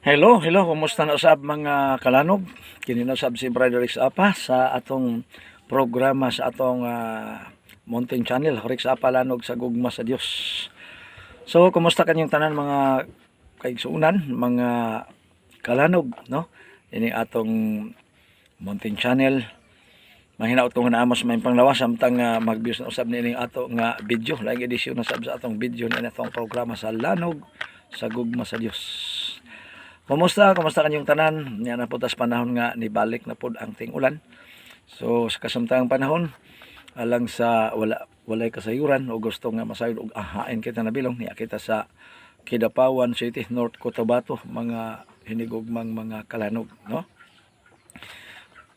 Hello, hello, kumusta na usab mga kalanog? Kini na usab si Brother Rex Apa sa atong programa sa atong ah, Mountain Channel, Rex Apa Lanog sa gugma sa Dios. So, kumusta kanyang tanan mga kaigsuunan, mga kalanog, no? Ini atong Mountain Channel. Mahinaot ko nga naamos may panglawas samtang uh, mag-views na usab ni ato nga video, lagi edisyon na sab sa atong video ni atong programa sa Lanog sa gugma sa Dios. Kumusta? Kumusta kanyang tanan? Yan na po tas panahon nga nibalik na po ang ting ulan. So sa kasamtang panahon alang sa wala walay kasayuran o gusto nga masayod og ahain kita na bilong niya kita sa Kidapawan City, North Cotabato, mga hinigugmang mga kalanog, no?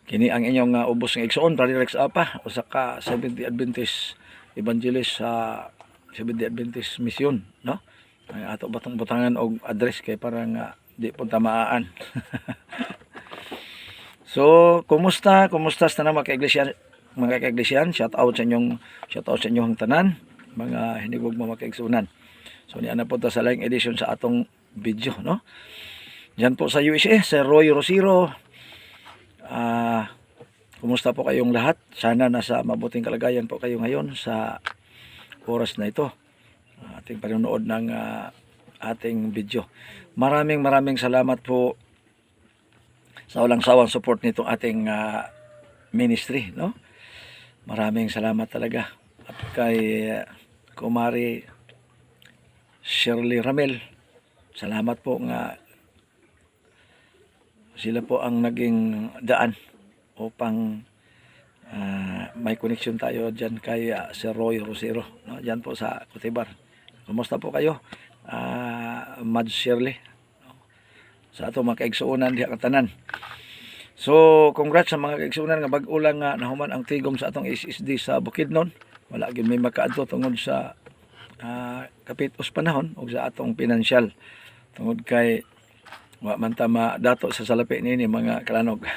Kini ang inyong uh, ubos ng igsoon, Rex Apa, usa ka 70 Adventist Evangelist sa 70 Adventist Mission, no? Ay ato batong butangan og address kay parang nga di po tamaan. so, kumusta? Kumusta sa mga kaiglesia mga kaiglesia? Shout out sa inyong shout out sa inyong tanan, mga hinigog mga kaigsunan. So, niya na po ta sa laing edition sa atong video, no? Diyan po sa USA, sa Roy Rosiro. Ah, kumusta po kayong lahat? Sana nasa mabuting kalagayan po kayo ngayon sa oras na ito. Ating panonood ng ah, ating video. Maraming maraming salamat po sa walang sawang support nitong ating ah, ministry, no? Maraming salamat talaga. At kay ah, Kumari Shirley Ramel, salamat po nga sila po ang naging daan upang ah, may connection tayo dyan kay ah, Sir Roy Rosero, no? dyan po sa Kutibar. Kumusta po kayo? Ah, Mad Shirley. Sa ato mga kaigsuunan diha katanan. So, congrats sa mga kaigsuunan nga bag-o lang nga nahuman ang tigom sa atong SSD sa Bukidnon. Wala gyud may makaadto tungod sa ah, kapitos panahon ug sa atong pinansyal tungod kay wa man ta dato sa salapi nini mga kalanog.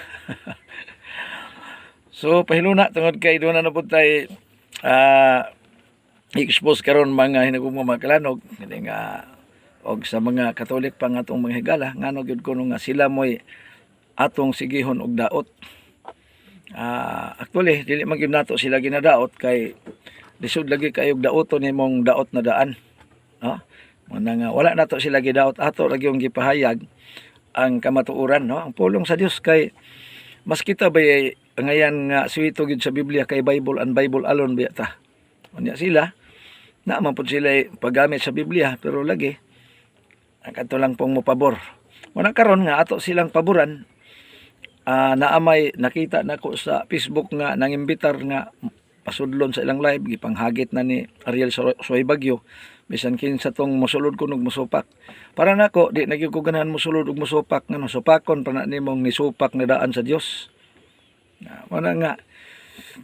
so pahiluna tungod kay doon na pud tay ah, expose karon mga hinagong mga kalanog nga og sa mga katolik pa nga atong mga higala ngano gyud kuno nga sila moy atong sigihon og daot. Ah, actually dili man gyud nato sila ginadaot kay lisod lagi kayog daoton nimong daot na daan. No? Muna nga wala nato sila gidaot ato lagi yung gipahayag ang kamatuoran no ang pulong sa Dios kay mas kita ba ngayon nga suwito gyud sa Biblia kay Bible and Bible alone biya ta. Unya sila na man pud sila paggamit sa Biblia pero lagi ang kanto lang pong mopabor. Muna karon nga ato silang paboran. Ah naamay nakita nako sa Facebook nga nangimbitar nga pasudlon sa ilang live gipanghagit na ni Ariel Soy Bagyo. Bisan kinsa tong mosulod kunog mosupak. Para nako di nagyud ko ganahan mosulod og mosupak ngano supakon pa na nimong nisupak na daan sa Dios wala nga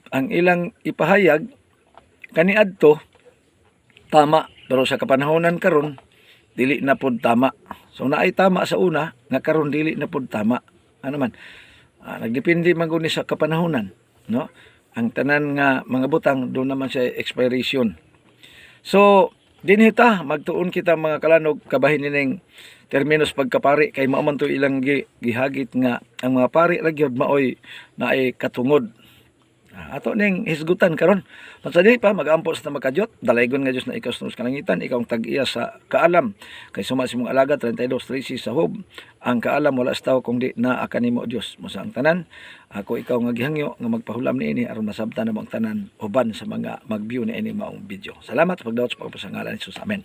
ang ilang ipahayag kaniadto tama. Pero sa kapanahonan karon dili na pud tama. So naay tama sa una nga karon dili na pud tama. Ano man. Ah, nagdepende man guni sa kapanahonan no? Ang tanan nga mga butang doon naman siya expiration. So dinhita magtuon kita mga kalanog kabahin ning terminos pagkapari kay mao man to ilang gi, gihagit nga ang mga pari ra gyud maoy naay katungod ato ning hisgutan karon. Pansa di pa magampo sa magkadyot dalaygon nga Dios na ikaw sa kalangitan ikaw ang tag-iya sa kaalam. Kay suma si mong alaga 32 13 sa hob. Ang kaalam wala sa tao kung di na akanimo Dios mo sa ang tanan. Ako ikaw nga gihangyo nga magpahulam ni ini aron masabtan na ang tanan uban sa mga mag-view ni ini maong video. Salamat sa pagdaot sa pagpasangalan ni Jesus. Amen.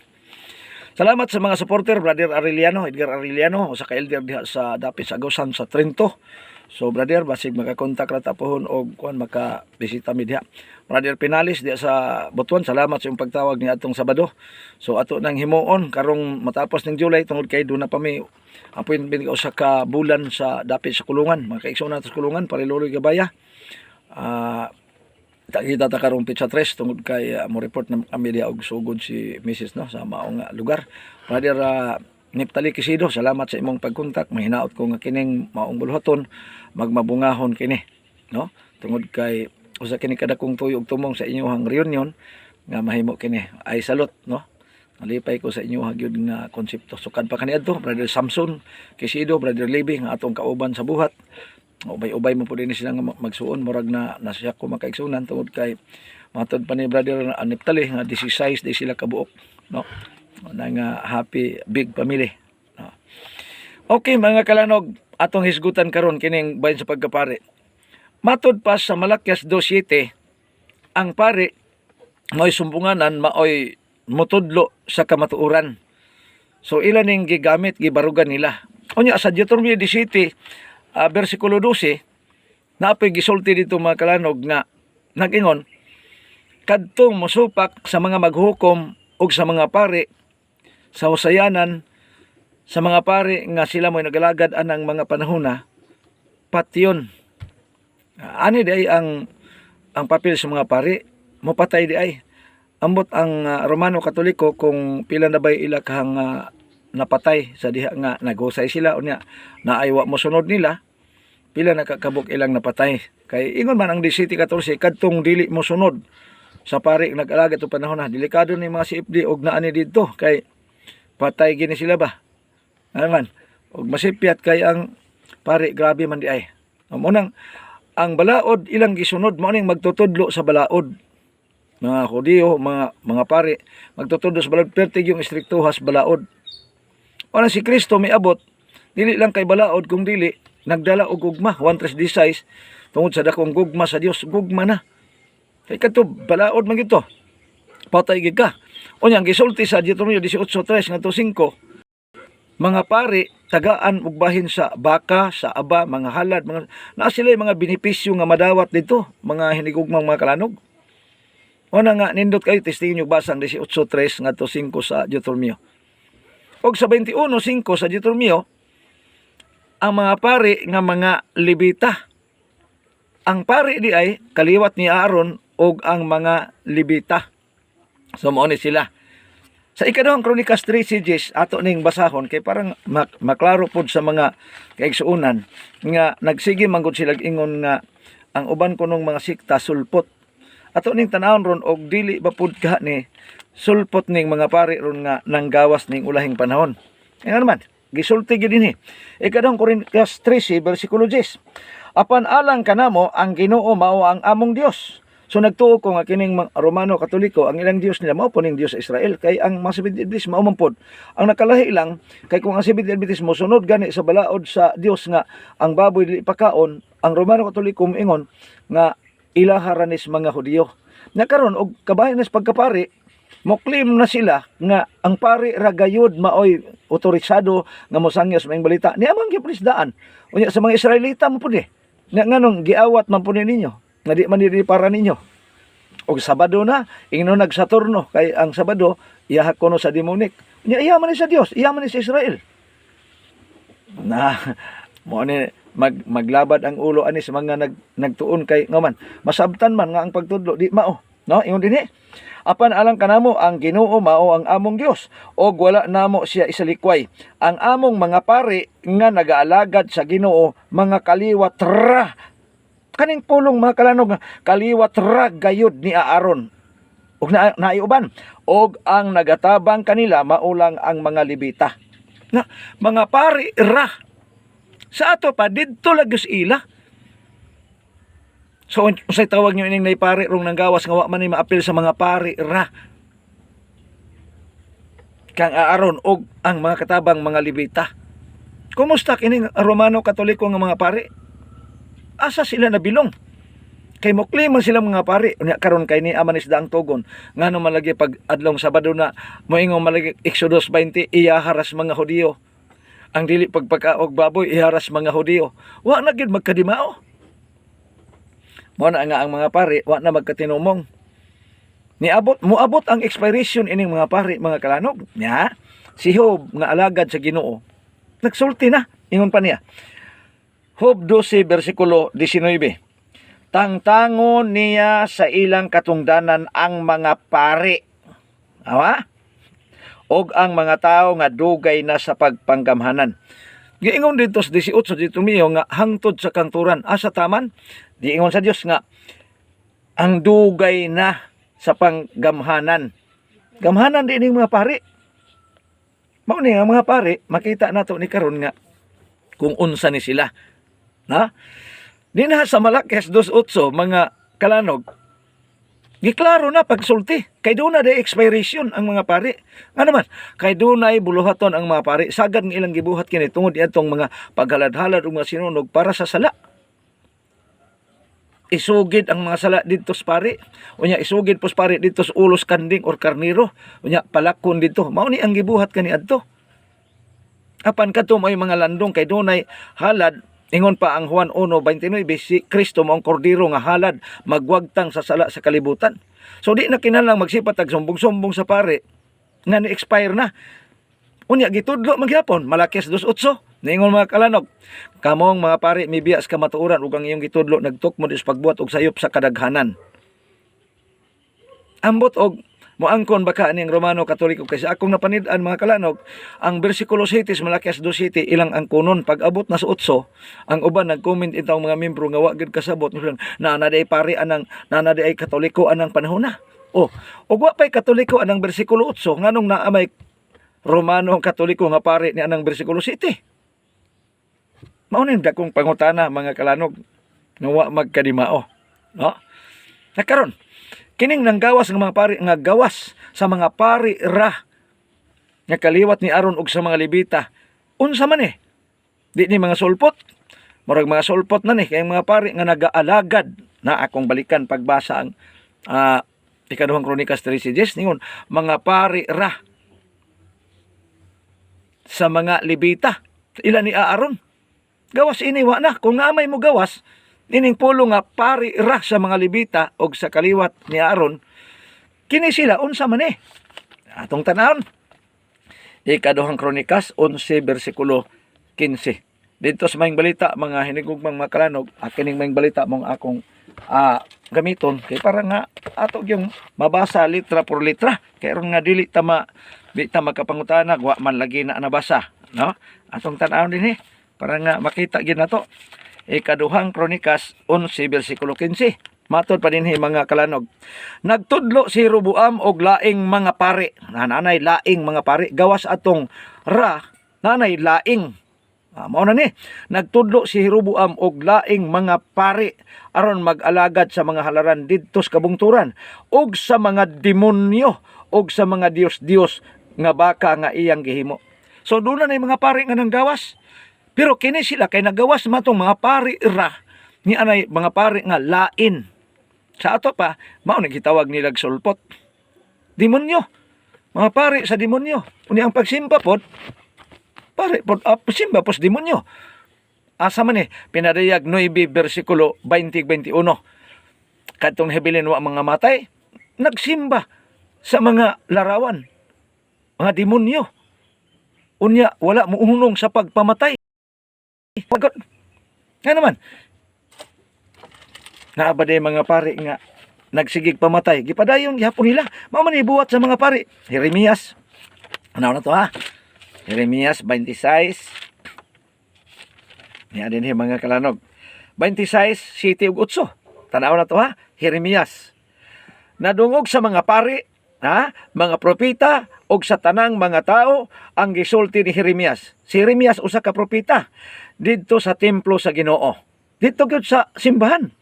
Salamat sa mga supporter, Brother Arellano, Edgar Arellano, sa ka-elder sa Dapit sa Agosan sa Trento. So, brother, basig makakontak ra tapohon o kuan maka-bisita mi diha. Brother Pinalis diha sa Butuan, salamat sa iyong pagtawag ni atong Sabado. So, ato nang himuon, karong matapos ng July, tungod kay doon na pa mi appointment ko sa ka bulan sa Dapit sa Kulungan. Mga kaigsoon natin sa Kulungan, Pariluloy Gabaya. Ah, kita ta karong pizza tres tungod kay uh, mo report na kami diha og sugod si Mrs. no sa maong nga lugar. Brother uh, Neptali Kisido, salamat sa imong pagkontak. Mahinaot ko nga kining maong bulhoton magmabungahon kini, no? Tungod kay usa kini kada kong tuyo og tumong sa inyong reunion nga mahimo kini. Ay salot, no? Nalipay ko sa inyo hagyod nga konsepto. Sukad pa kaniadto, Brother Samson, Kisido, Brother Libby, nga atong kauban sa buhat. Ubay-ubay mo po din sila nga mag- magsuon. Murag na nasiya ko makaigsunan tungod kay matod pa ni Brother Aniptali nga 16 di sila kabuok. No? Nga happy big family. Okay mga kalanog, atong hisgutan karon kining bahin sa pagkapare. Matod pa sa Malakyas 2.7, ang pare mao'y sumbunganan, mao'y mutudlo sa kamatuuran. So ilan ning gigamit, gibarugan nila. Unya sa Deuteronomy 17, ah, versikulo 12, naapay gisulti dito mga kalanog nga nagingon, kadtong mosupak sa mga maghukom ug sa mga pare sa usayanan sa mga pare nga sila mo'y nagalagad anang mga panahona patyon. Ani di ay ang ang papel sa mga pare mopatay di ay. Ambot ang ah, Romano Katoliko kung pila na ba ila kahang ah, napatay sa diha nga nagusay sila. Unya naaywa mo sunod nila pila nakakabuk ilang napatay. Kay ingon man ang 17-14 kadtong dili mo sunod sa pare nag-alaga to panahon na delikado ni mga CFD og naani didto. Kay patay gini sila ba? Ano man. Og masipyat kay ang pare grabe man di ay. Amo nang ang balaod ilang gisunod mo ning magtutudlo sa balaod. Mga Hudiyo, mga mga pare magtutudlo sa balaod pertig yung istriktuhas balaod. O na si Kristo may abot dili lang kay balaod kung dili nagdala og gugma 1.3.16 tungod sa dakong gugma sa Dios gugma na. Kay kadto balaod man gito. Patay gid ka unya ang gisulti sa Deuteronomio 18.3 ngadto 5 mga pare tagaan og bahin sa baka, sa aba, mga halad, mga naa sila mga benepisyo nga madawat dito, mga hinigugmang mga kalanog. O na nga nindot kayo testingin nyo basang 18:3 ngadto 5 sa Deuteronomio. Og sa 21:5 sa Deuteronomio ang mga pare nga mga Levita. Ang pare di ay kaliwat ni Aaron og ang mga Levita. So mao ni sila. Sa ikaduhang Kronikas 3 CGs ato ning basahon kay parang mak maklaro pod sa mga kaigsuunan nga nagsige manggod sila ingon nga ang uban kunong mga sikta sulpot. Ato ning tanawon ron og dili ba pud ka ni sulpot ning mga pari ron nga nanggawas ning ulahing panahon. Nga naman, gisulti gid dinhi. Ikaduhang Kronikas 13 bersikulo 10. Apan alang kanamo ang Ginoo mao ang among Dios. So nagtuo ko nga kining Romano Katoliko ang ilang Dios nila mao ning Dios sa Israel kay ang mga Seventh Adventist mao man pod. Ang nakalahi lang kay kung ang Seventh Adventist mo sunod gani sa balaod sa Dios nga ang baboy dili pakaon, ang Romano Katoliko ingon nga ilaharanis mga Hudiyo. Na karon og kabahin pagkapari mo claim na sila nga ang pari ragayod maoy otorisado nga mosangyas maing balita ni amang gipresdaan unya sa mga Israelita mo pud eh nga nganong giawat man pud ninyo nga di man para ninyo. Og Sabado na ingno nag Saturno kay ang Sabado iya kono sa demonik nya iya man sa Dios iya man sa Israel. Na mo ni mag maglabad ang ulo ani sa mga nag nagtuon kay ngaman masabtan man nga ang pagtudlo di mao. No ingon dinhi apan alang kanamo ang Ginoo mao ang among Dios og wala namo siya isalikway ang among mga pari nga nagaalagad sa Ginoo mga kaliwat ra kaning pulong mga kalanog nga kaliwat ra gayud ni Aaron. Ug na, naiuban. Og ang nagatabang kanila maulang ang mga libita na mga pari ra. Sa ato pa didto lagos ila. So unsay tawag niyo ining naipari rong nanggawas nga wa man ni maapil sa mga pari ra. Kang aaron og ang mga katabang mga libita. Kumusta kining Romano Katoliko nga mga pari? Asa sila nabilong? Kay mo sila mga pari. Unya karon kay ni Amanis ang tugon. Ngano malagi pag adlong Sabado na moingon malagi Exodus 20 iya haras mga Hudiyo. Ang dili pagpakaog baboy iharas mga Hudiyo. Wa na gid magkadimao. Mo na nga ang mga pari, wa na magkatinumong. Niabot, muabot ang expiration ining mga pari, mga kalanog. Nya, si Job nga alagad sa Ginoo. Nagsulti na, ingon pa niya. Job 12 bersikulo 19. Tangtangon niya sa ilang katungdanan ang mga pari. Awa? Og ang mga tao nga dugay na sa pagpanggamhanan. Giingon dito sa 18 dito miyo nga hangtod sa kanturan asa taman Diingon sa Dios nga ang dugay na sa panggamhanan. Gamhanan din ning mga pari. Mao ni nga mga pari, makita nato ni karon nga kung unsa ni sila. Na? Dinha sa Malakes 2.8 mga kalanog. Giklaro na pagsulti. Kay doon na expiration ang mga pari. Nga naman, kay doon na buluhaton ang mga pari. Sagad ng ilang gibuhat kini tungod itong mga paghalad-halad o mga sinunog para sa sala isugid ang mga sala dito sa pari. Unya isugid pos pari dito sa ulos kanding or karniro. Unya palakon dito. Mao ni ang gibuhat kani adto. Apan kadto may mga landong kay dunay halad ingon pa ang Juan 1:29 si Kristo mao ang kordero nga halad magwagtang sa sala sa kalibutan. So di na kinahanglan magsipat og sumbong-sumbong sa pari nga ni-expire na. Unya gitudlo maghapon Malakis 2:8 Ningon mga kalanog, kamong mga pari mibiya sa kamatuoran ug ang iyong gitudlo nagtukmo sa pagbuhat og sayop sa kadaghanan. Ambot og moangkon baka ning Romano Katoliko kasi akong napanid-an mga kalanog ang bersikulo 7 sa Malakias 2:7 ilang ang kunon pag abot na sa 8 ang uban nag-comment itong mga membro nga wa gid kasabot na na day pari anang na na day katoliko anang panahon na. Oh, ug wa pay katoliko anang bersikulo 8 nganong naa may Romano Katoliko nga pari ni anang bersikulo 7. Mao ning dakong pangutana mga kalanog nga wa magkadimao. No? Nakaron, kining nanggawas ng mga pari nga gawas sa mga pari ra nga kaliwat ni aron og sa mga libita. Unsa man eh? Di ni mga sulpot. Murag mga sulpot na ni kay mga pari nga nagaalagad na akong balikan pagbasa ang ah ikaduhang kronikas 13 ningon mga pari ra sa mga libita. Ila ni Aaron gawas ini wa na kung naamay mo gawas ining pulo nga pari ra sa mga libita og sa kaliwat ni Aaron kini sila unsa man eh? Atong tanawon ikaduhang kronikas 11 bersikulo 15 dito sa maing balita mga hinigugmang mga kalanog akining maing balita mong akong ah, gamiton. Kay para nga ato yung mabasa litra por litra. Kay ron nga dili ta ma di ta makapangutana wa man lagi na nabasa no? Atong tan-awon din eh. Para nga makita gid nato ikaduhang kronikas 11 bersikulo 15 matod pa dinhi mga kalanog nagtudlo si Roboam og laing mga pari nanay laing mga pari gawas atong ra nanay laing. Ah, mao na ni. Nagtudlo si Roboam og laing mga pari aron mag-alagad sa mga halaran didto sa kabungturan ug sa mga demonyo ug sa mga dios-dios nga baka nga iyang gihimo. So doon na mga pari nga nang gawas pero kini sila kay nagawas matong mga pari ra ni anay mga pari nga lain. Sa ato pa, mao nang gitawag nila sulpot. Demonyo. Mga pari sa demonyo. Uni ang pagsimba pod, pare pod uh, simba pos demonyo. Asa man eh, pinadayag 9 bersikulo 20-21. Katong hebilin wa mga matay, nagsimba sa mga larawan. Mga demonyo. Unya, wala mo unong sa pagpamatay. Pagod. Nga naman. Naabade mga pari nga nagsigig pamatay. Gipadayon gihapon nila. Mao man ibuhat sa mga pari. Jeremias. Ano na to ha? Jeremias 26. Niya din mga kalanog. 26, City ug 8. Tanaw na to ha? Jeremias. Nadungog sa mga pari, ha? mga propita, og sa tanang mga tao ang gisulti ni Jeremias. Si Jeremias usa ka propita didto sa templo sa Ginoo. Dito gyud sa simbahan.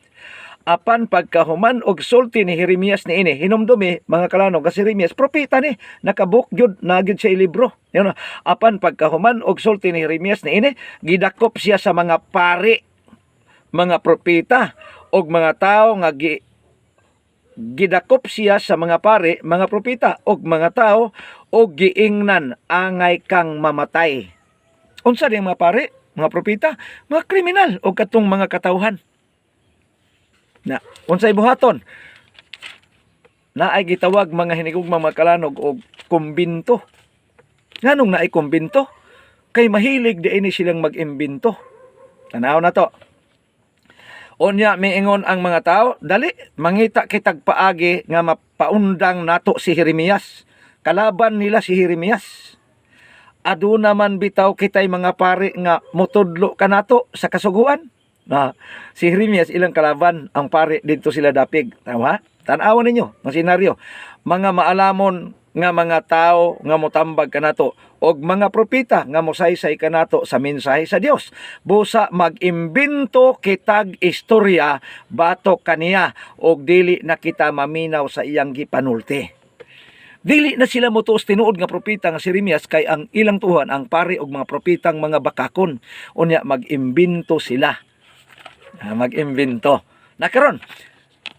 Apan pagkahuman og sulti ni Jeremias ni ini, hinumdumi mga kalanog kasi Jeremias propita ni nakabuk gyud na gyud sa libro. Yun, apan pagkahuman og sulti ni Jeremias ni ini, gidakop siya sa mga pari, mga propita og mga tao nga gi, gidakop siya sa mga pari, mga propita og mga tao og giingnan angay kang mamatay. Unsa din mga pari, mga propita, mga kriminal o katong mga katawhan. Na, unsay buhaton? Na ay gitawag mga hinigugmang mga kalanog og kumbinto. Nganong na ay kumbinto? Kay mahilig di ini silang mag-imbinto. Tanaw na to. Unya miingon ang mga tao, dali mangita kitag paagi nga mapaundang nato si Jeremias. Kalaban nila si Jeremias. Adu naman bitaw kitay mga pari nga mutudlo kanato sa kasuguan. Na si Jeremias ilang kalaban ang pari dito sila dapig. Tama? Tanawan ninyo, mga senaryo. Mga maalamon nga mga tao nga motambag kanato og mga propeta nga mosaysay kanato sa mensahe sa Dios busa mag-imbento kitag istorya batok kaniya og dili na kita maminaw sa iyang gipanulti Dili na sila motuos tinuod nga propeta nga si Jeremias kay ang ilang tuhan ang pari og mga propetang mga bakakon. Unya mag-imbento sila. Ah, Mag-imbento. Nakaron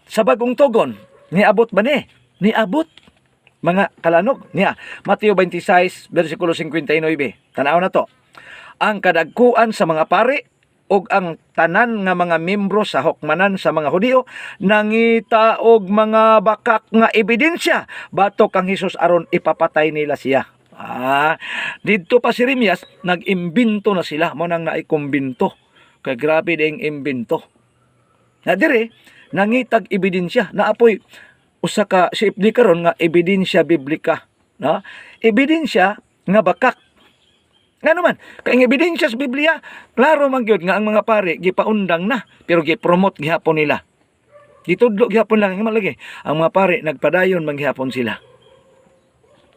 sa bagong tugon, niabot ba ni? Niabot mga kalanog niya. Mateo 26 bersikulo 59. Tanaw na to. Ang kadagkuan sa mga pari ug ang tanan nga mga membro sa hukmanan sa mga Hudiyo nangita og mga bakak nga ebidensya batok kang Hesus aron ipapatay nila siya. Ah, didto pa si Jeremias nag-imbento na sila mo nang naikumbinto. Kay grabe ding imbento. Na dire nangitag ebidensya na apoy usa ka si di karon nga ebidensya biblika, no? Ebidensya nga bakak nga naman, kay ebidensya sa Biblia, klaro man gyud nga ang mga pare gipaundang na, pero gi-promote gihapon nila. Gitudlo gihapon lang nga. Ang mga pare nagpadayon man gihapon sila.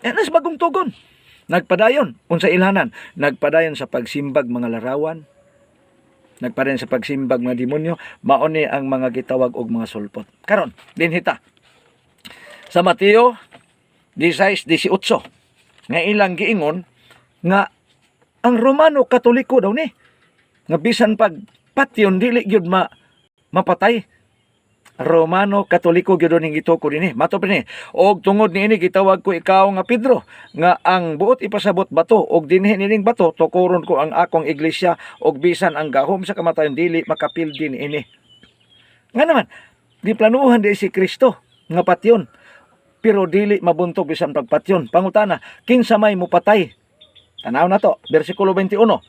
Yan as bagong tugon. Nagpadayon unsa ilhanan, nagpadayon sa pagsimbag mga larawan, nagpadayon sa pagsimbag mga demonyo, mao ni ang mga gitawag og mga sulpot. Karon, dinhita. Sa Mateo 16:18 nga ilang giingon nga ang Romano Katoliko daw ni. Nga bisan pag patyon dili gyud ma mapatay. Romano Katoliko gyud ning gitoko dinhi mato ni og tungod niini gitawag ko ikaw nga Pedro nga ang buot ipasabot bato og dinhi nining bato tukuron ko ang akong iglesia og bisan ang gahom sa kamatayon dili makapil din ini. Nga naman di planuhan di si Kristo nga patyon pero dili mabuntog bisan pagpatyon pangutana kinsa may mupatay Tanaw na to, versikulo 21.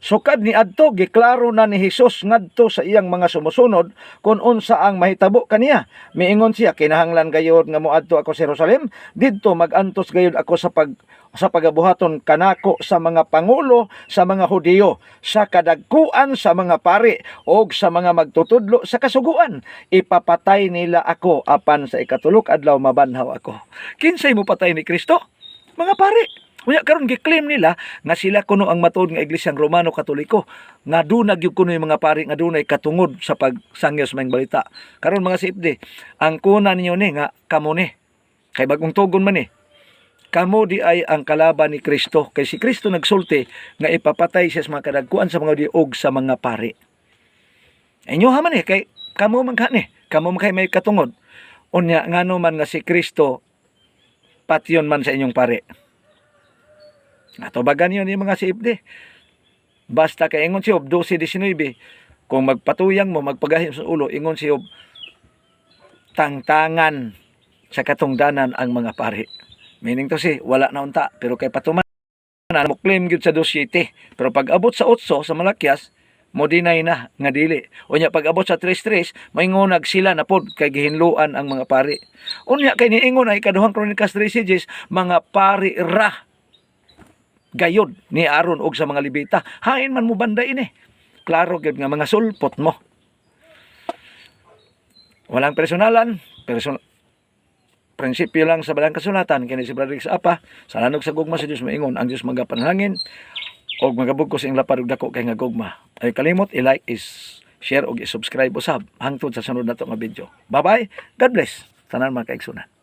Sukad ni adto giklaro na ni Hesus ngadto sa iyang mga sumusunod kung unsa ang mahitabo kaniya. Miingon siya kinahanglan gayud nga moadto ako sa Jerusalem. Didto magantos gayud ako sa pag sa pagabuhaton kanako sa mga pangulo sa mga Hudiyo sa kadagkuan sa mga pari og sa mga magtutudlo sa kasuguan. Ipapatay nila ako apan sa ikatulok adlaw mabanhaw ako. Kinsay mo patay ni Kristo? Mga pari Unya karon gi-claim nila nga sila kuno ang matuod nga iglesyang Romano Katoliko nga dunag gyud kuno yung mga pari nga dunay katungod sa pagsangyo sa mga balita. Karon mga sipde, ang kuna ninyo ni nga kamo ni kay bagong tugon man ni. Kamo di ay ang kalaban ni Kristo kay si Kristo nagsulti nga ipapatay siya sa mga kadagkuan sa mga diog sa mga pari. Inyo ha man eh, kay kamo man ka ni, kamo man kay may katungod. Unya ngano man nga si Kristo patyon man sa inyong pari. Atubagan yun yung mga safety. Basta kay ingon si Job 12-19, kung magpatuyang mo, magpagahim sa ulo, ingon si Job, tangtangan sa katungdanan ang mga pari. Meaning to si, wala na unta, pero kay patuman, na mo claim gyud sa 2.7. Pero pag abot sa 8 sa Malakyas, mo deny na nga dili. Unya pag abot sa 3.3, maingonag sila na pod kay gihinluan ang mga pari. Unya kay niingon ay ikaduhang Chronicles 3 sages, mga pari ra gayod ni Aaron og sa mga libita. Hain man mo banda ini. Klaro gyud nga mga sulpot mo. Walang personalan, person prinsipyo lang sa balang kasulatan kini si Brother sa apa sa lanog sa gugma sa Dios maingon ang Dios magapanalangin og magabog ko sa ing lapad ug dako kay nga gugma. Ay kalimot i-like is share og i-subscribe usab hangtod sa sunod nato nga video. Bye bye. God bless. Tanan mga kaigsunan.